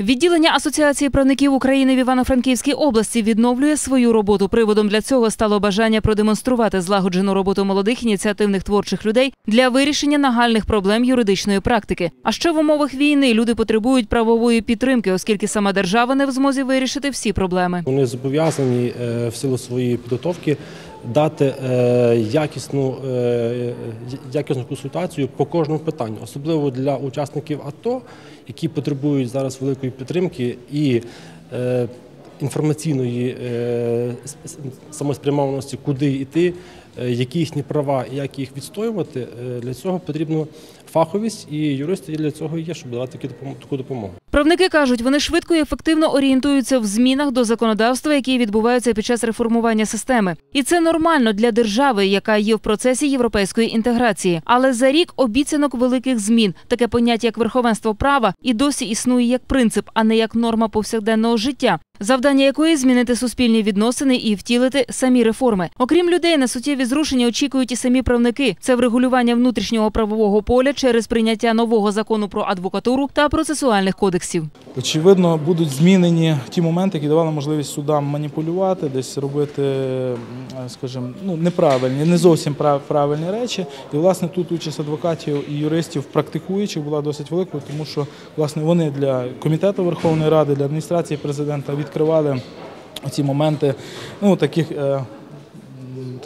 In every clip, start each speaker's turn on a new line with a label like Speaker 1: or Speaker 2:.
Speaker 1: Відділення Асоціації правників України в Івано-Франківській області відновлює свою роботу. Приводом для цього стало бажання продемонструвати злагоджену роботу молодих ініціативних творчих людей для вирішення нагальних проблем юридичної практики. А ще в умовах війни люди потребують правової підтримки, оскільки сама держава не в змозі вирішити всі проблеми.
Speaker 2: Вони зобов'язані е, в силу своєї підготовки дати е, якісну, е, якісну консультацію по кожному питанню, особливо для учасників АТО, які потребують зараз великої підтримки і е, інформаційної е, самоспрямованості, куди йти, е, які їхні права і як їх відстоювати. Е, Для цього потрібна фаховість, і юристи для цього є, щоб давати таку допомогу.
Speaker 1: Правники кажуть, вони швидко і ефективно орієнтуються в змінах до законодавства, які відбуваються під час реформування системи. І це нормально для держави, яка є в процесі європейської інтеграції. Але за рік обіцянок великих змін таке поняття як верховенство права і досі існує як принцип, а не як норма повсякденного життя. Завдання якої змінити суспільні відносини і втілити самі реформи. Окрім людей, на суттєві зрушення очікують і самі правники. Це врегулювання внутрішнього правового поля через прийняття нового закону про адвокатуру та процесуальних кодексів.
Speaker 3: Очевидно, будуть змінені ті моменти, які давали можливість судам маніпулювати, десь робити, скажімо, ну неправильні, не зовсім прав- правильні речі. І власне тут участь адвокатів і юристів практикуючих була досить великою, тому що власне вони для комітету Верховної Ради, для адміністрації президента відкривали ці моменти, ну таких.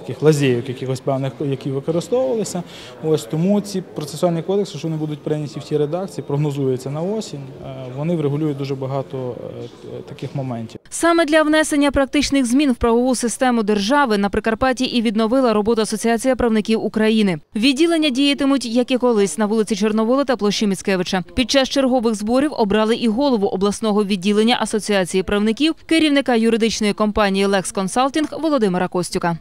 Speaker 3: Таких лазейок, якихось певних, які використовувалися. Ось тому ці процесуальні кодекси, що вони будуть прийняті в тій редакції, прогнозується на осінь. е, Вони врегулюють дуже багато е, таких моментів.
Speaker 1: Саме для внесення практичних змін в правову систему держави на Прикарпатті і відновила роботу Асоціація правників України. Відділення діятимуть, як і колись, на вулиці Чорновола та площі Міцкевича. Під час чергових зборів обрали і голову обласного відділення Асоціації правників, керівника юридичної компанії Лекс Консалтінг Володимира Костюка.